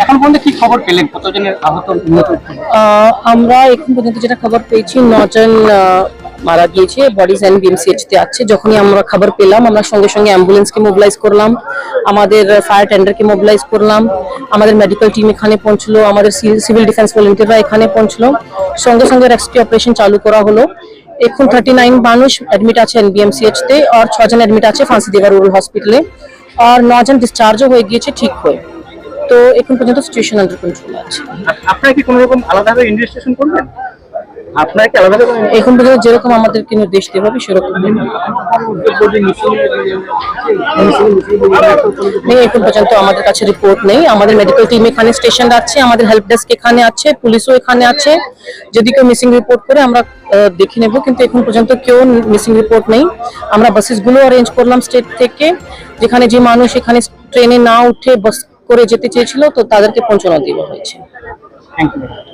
এখন পর্যন্ত কি খবর পেলেন? কতজনের আহত আমরা এখন পর্যন্ত যেটা খবর পেয়েছি, নজন মারা গিয়েছে বডিজ এন্ড বিএমসিএইচ তে আছে। যখনই আমরা খবর পেলাম, আমরা সঙ্গে সঙ্গে অ্যাম্বুলেন্সকে মোবিলাইজ করলাম, আমাদের ফায়ার টেন্ডারকে মোবিলাইজ করলাম, আমাদের মেডিকেল টিম এখানে পৌঁছলো, আমাদের সিভিল ডিফেন্স ভলেন্টিয়াররা এখানে পৌঁছলো। সঙ্গে সঙ্গে রেস্কিউ অপারেশন চালু করা হলো। এখন থার্টি নাইন মানুষ অ্যাডমিট আছে এনবিএমসিএইচ তে, আর ছজন অ্যাডমিট আছে ফাঁসি দেওয়া রুরাল হসপিটালে আর নজন ডিসচার্জও হয়ে গিয়েছে ঠিক হয়ে। তো এখন পর্যন্ত সিচুয়েশন আন্ডার কন্ট্রোল আছে। আপনারা কি কোনো রকম আলাদাভাবে ইনভেস্টিগেশন করবেন? আপনারা কি আলাদাভাবে এখন পর্যন্ত যেরকম আমাদেরকে নির্দেশ দেওয়া হবে সেরকম। নেই এখন পর্যন্ত আমাদের কাছে রিপোর্ট নেই। আমাদের মেডিকেল টিম এখানে স্টেশন আছে আমাদের হেল্প ডেস্ক এখানে আছে পুলিশও এখানে আছে। যদি কেউ মিসিং রিপোর্ট করে আমরা দেখে নেব। কিন্তু এখন পর্যন্ত কেউ মিসিং রিপোর্ট নেই। আমরা বাসেসগুলো অ্যারেঞ্জ করলাম স্টেট থেকে যেখানে যে মানুষ এখানে ট্রেনে না উঠে বাস করে যেতে চেয়েছিল তো তাদেরকে পৌঁছানো দেওয়া হয়েছে। Thank you